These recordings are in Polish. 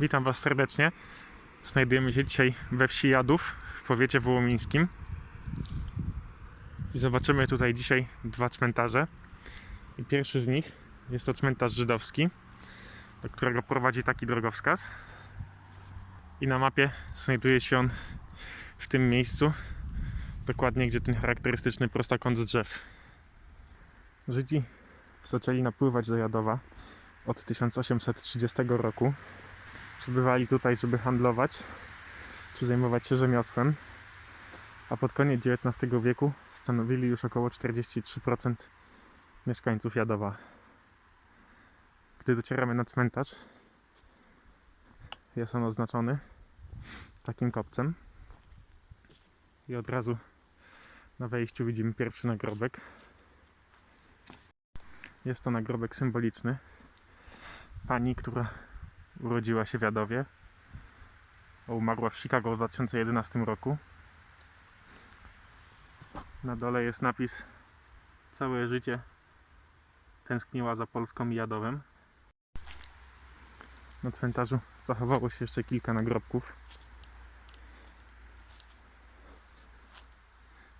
Witam Was serdecznie. Znajdujemy się dzisiaj we wsi Jadów w powiecie wołomińskim. I zobaczymy tutaj dzisiaj dwa cmentarze. I pierwszy z nich jest to cmentarz żydowski, do którego prowadzi taki drogowskaz. I na mapie znajduje się on w tym miejscu, dokładnie gdzie ten charakterystyczny prostokąt z drzew. Żydzi zaczęli napływać do Jadowa od 1830 roku. Przybywali tutaj, żeby handlować czy zajmować się rzemiosłem, a pod koniec XIX wieku stanowili już około 43% mieszkańców Jadowa. Gdy docieramy na cmentarz, jest on oznaczony takim kopcem i od razu na wejściu widzimy pierwszy nagrobek. Jest to nagrobek symboliczny, pani, która urodziła się w Jadowie, umarła w Chicago w 2011 roku. Na dole jest napis Całe życie tęskniła za Polską i Jadowem. Na cmentarzu zachowało się jeszcze kilka nagrobków.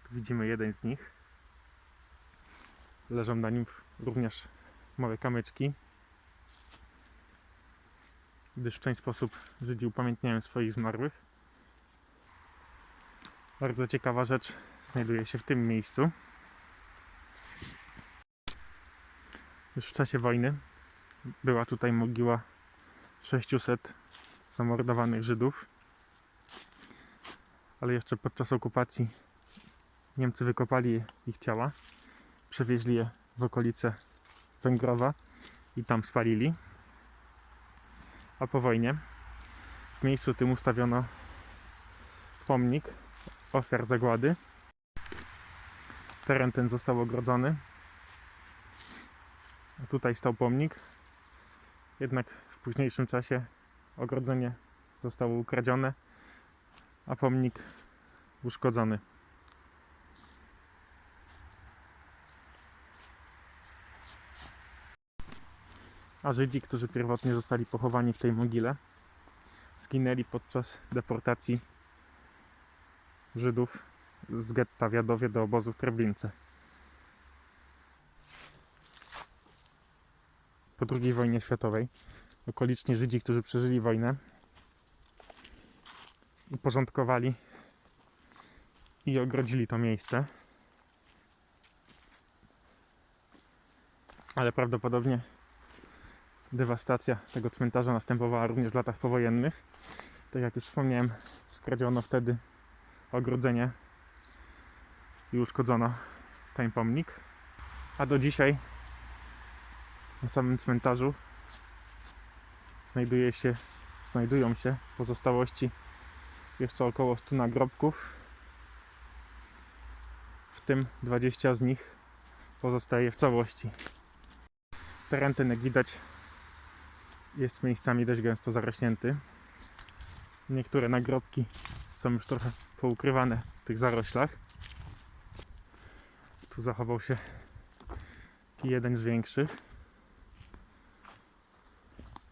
Tu widzimy jeden z nich. Leżą na nim również małe kamyczki gdyż w ten sposób Żydzi upamiętniają swoich zmarłych. Bardzo ciekawa rzecz znajduje się w tym miejscu. Już w czasie wojny była tutaj mogiła 600 zamordowanych Żydów, ale jeszcze podczas okupacji Niemcy wykopali ich ciała, przewieźli je w okolice Węgrowa i tam spalili a po wojnie w miejscu tym ustawiono pomnik ofiar zagłady. Teren ten został ogrodzony. Tutaj stał pomnik. Jednak w późniejszym czasie ogrodzenie zostało ukradzione, a pomnik uszkodzony. A Żydzi, którzy pierwotnie zostali pochowani w tej mogile, zginęli podczas deportacji Żydów z getta w Jadowie do obozu w Treblince. Po II wojnie światowej okoliczni Żydzi, którzy przeżyli wojnę, uporządkowali i ogrodzili to miejsce. Ale prawdopodobnie dewastacja tego cmentarza następowała również w latach powojennych. Tak jak już wspomniałem, skradziono wtedy ogrodzenie i uszkodzono ten pomnik. A do dzisiaj na samym cmentarzu znajduje się, znajdują się pozostałości jeszcze około 100 nagrobków. W tym 20 z nich pozostaje w całości. Teren ten, jak widać, jest miejscami dość gęsto zarośnięty. Niektóre nagrobki są już trochę poukrywane w tych zaroślach. Tu zachował się jeden z większych.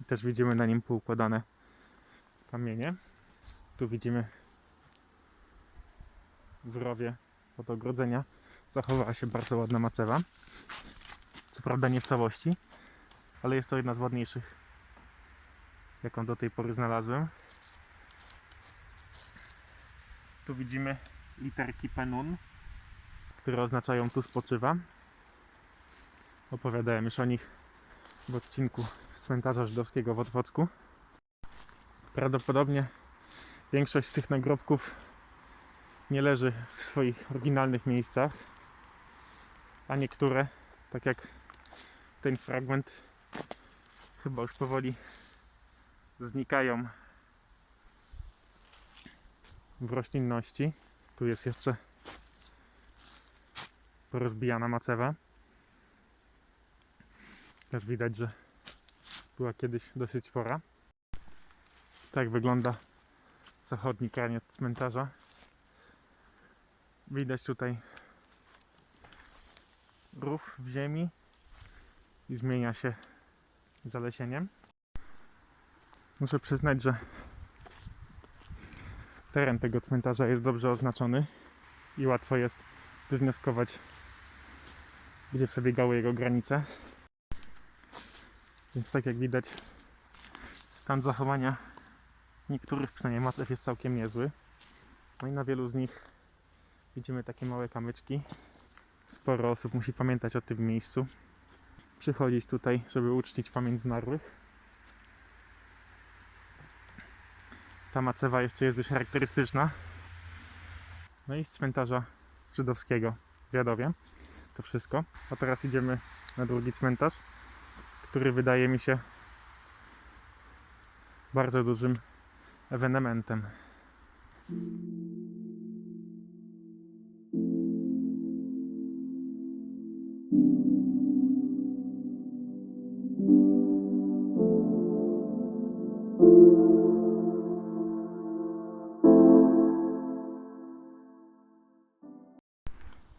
I też widzimy na nim poukładane kamienie. Tu widzimy w rowie od ogrodzenia zachowała się bardzo ładna macewa. Co prawda nie w całości, ale jest to jedna z ładniejszych jaką do tej pory znalazłem. Tu widzimy literki penun, które oznaczają tu spoczywa. Opowiadałem już o nich w odcinku z cmentarza żydowskiego w Otwocku. Prawdopodobnie większość z tych nagrobków nie leży w swoich oryginalnych miejscach, a niektóre, tak jak ten fragment, chyba już powoli znikają w roślinności. Tu jest jeszcze porozbijana macewa. Też widać, że była kiedyś dosyć spora. Tak wygląda zachodni kraniec cmentarza. Widać tutaj rów w ziemi i zmienia się zalesieniem. Muszę przyznać, że teren tego cmentarza jest dobrze oznaczony i łatwo jest wywnioskować, gdzie przebiegały jego granice. Więc tak jak widać, stan zachowania niektórych przynajmniej macew jest całkiem niezły. No i na wielu z nich widzimy takie małe kamyczki. Sporo osób musi pamiętać o tym miejscu. Przychodzić tutaj, żeby uczcić pamięć zmarłych. Ta macewa jeszcze jest dość charakterystyczna. No i z cmentarza żydowskiego w Jadowie. To wszystko. A teraz idziemy na drugi cmentarz, który wydaje mi się bardzo dużym ewenementem.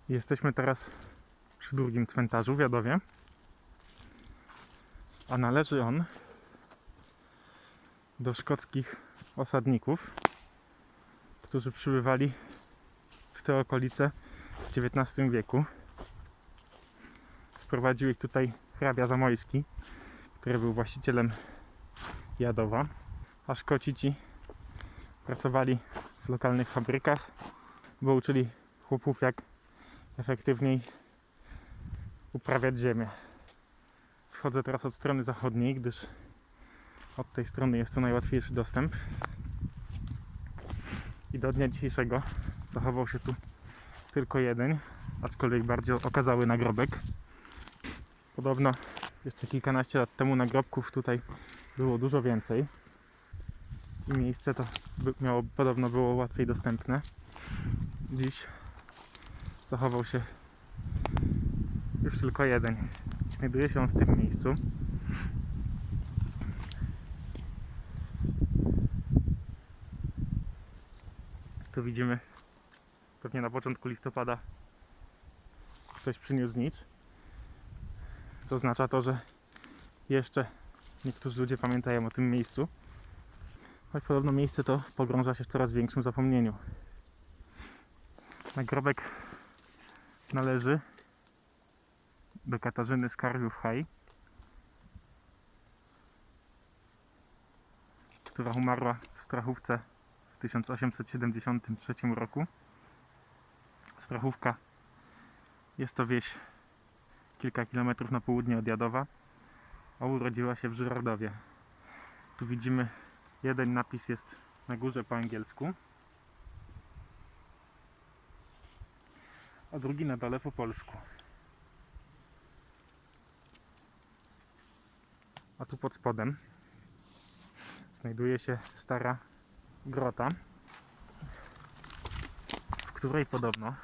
Jesteśmy teraz przy drugim cmentarzu w Jadowie, a należy on do szkockich osadników, którzy przybywali w te okolice w XIX wieku. Sprowadził ich tutaj hrabia Zamojski, który był właścicielem Jadowa, a Szkoci ci pracowali w lokalnych fabrykach, bo uczyli chłopów jak efektywniej uprawiać ziemię. Wchodzę teraz od strony zachodniej, gdyż od tej strony jest to najłatwiejszy dostęp. I do dnia dzisiejszego zachował się tu tylko jeden, aczkolwiek bardzo okazały nagrobek. Podobno jeszcze kilkanaście lat temu nagrobków tutaj było dużo więcej. I miejsce to miało, podobno było łatwiej dostępne. Dziś zachował się już tylko jeden. Znajduje się on w tym miejscu. Tu widzimy pewnie na początku listopada ktoś przyniósł znicz. To oznacza to, że jeszcze niektórzy ludzie pamiętają o tym miejscu. Choć podobno miejsce to pogrąża się w coraz większym zapomnieniu. Nagrobek należy do Katarzyny Skarbiów-Haj, która umarła w Strachówce w 1873 roku. Strachówka jest to wieś kilka kilometrów na południe od Jadowa, a urodziła się w Żyrardowie. Tu widzimy jeden napis jest na górze po angielsku, a drugi na dole po polsku. A tu pod spodem znajduje się stara grota, w której podobno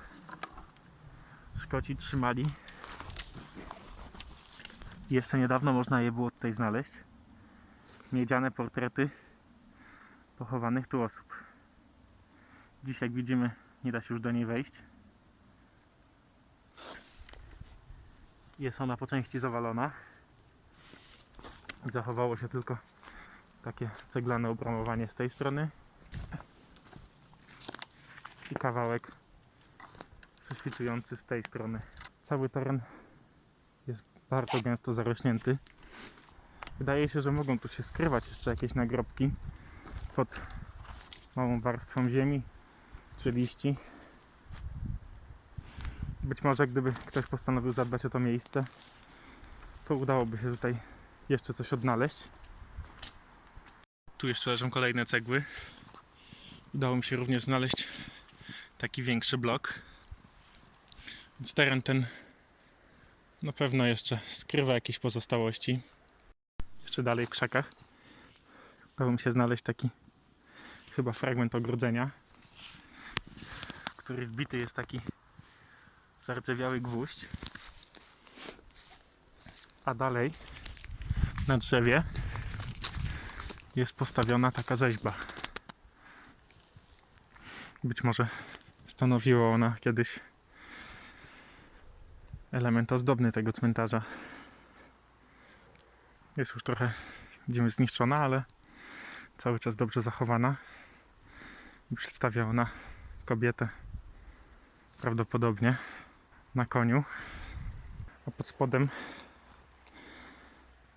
Szkoci trzymali. Jeszcze niedawno można je było tutaj znaleźć. Miedziane portrety pochowanych tu osób. Dziś, jak widzimy, nie da się już do niej wejść. Jest ona po części zawalona. Zachowało się tylko takie ceglane obramowanie z tej strony i kawałek prześwitujący z tej strony. Cały teren jest bardzo gęsto zarośnięty. Wydaje się, że mogą tu się skrywać jeszcze jakieś nagrobki pod małą warstwą ziemi czy liści. Być może gdyby ktoś postanowił zadbać o to miejsce, to udałoby się tutaj jeszcze coś odnaleźć. Tu jeszcze leżą kolejne cegły. Udało mi się również znaleźć taki większy blok. Więc teren ten na pewno jeszcze skrywa jakieś pozostałości. Jeszcze dalej w krzakach udało mi się znaleźć taki chyba fragment ogrodzenia, w który wbity jest taki zardzewiały gwóźdź. A dalej na drzewie jest postawiona taka rzeźba. Być może stanowiła ona kiedyś element ozdobny tego cmentarza. Jest już trochę, widzimy, zniszczona, ale cały czas dobrze zachowana. Przedstawia ona kobietę prawdopodobnie na koniu. A pod spodem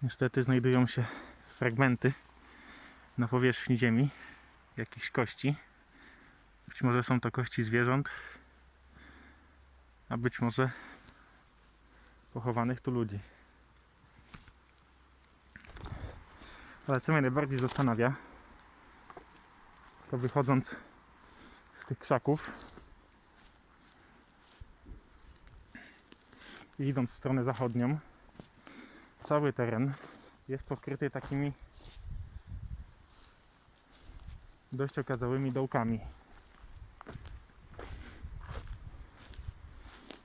niestety znajdują się fragmenty na powierzchni ziemi jakichś kości. Być może są to kości zwierząt, a być może pochowanych tu ludzi. Ale co mnie najbardziej zastanawia, to wychodząc z tych krzaków idąc w stronę zachodnią, cały teren jest pokryty takimi dość okazałymi dołkami.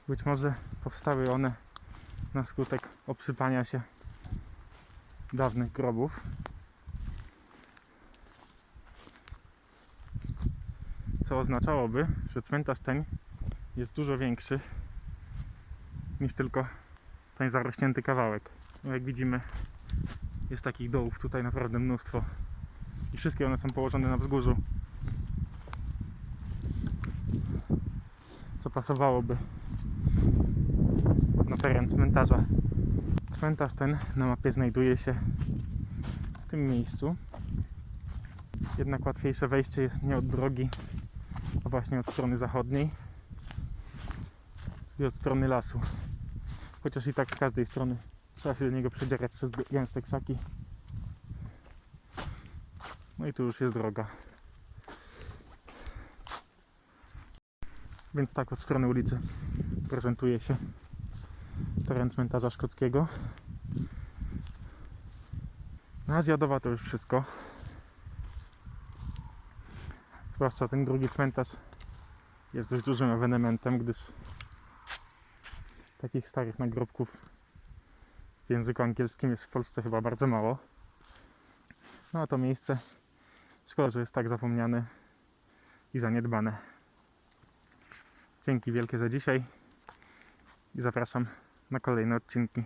Być może powstały one na skutek obsypania się dawnych grobów. Co oznaczałoby, że cmentarz ten jest dużo większy niż tylko ten zarośnięty kawałek. No jak widzimy, jest takich dołów tutaj naprawdę mnóstwo i wszystkie one są położone na wzgórzu. Co pasowałoby na teren cmentarza. Cmentarz ten na mapie znajduje się w tym miejscu. Jednak łatwiejsze wejście jest nie od drogi, a właśnie od strony zachodniej i od strony lasu. Chociaż i tak z każdej strony trzeba się do niego przedzierać przez gęste krzaki. No i tu już jest droga. Więc tak od strony ulicy prezentuje się teren cmentarza szkockiego. No a zjadowa to już wszystko. Zwłaszcza ten drugi cmentarz jest dość dużym ewenementem, gdyż takich starych nagrobków w języku angielskim jest w Polsce chyba bardzo mało. No a to miejsce szkoda, że jest tak zapomniane i zaniedbane. Dzięki wielkie za dzisiaj i zapraszam na kolejne odcinki.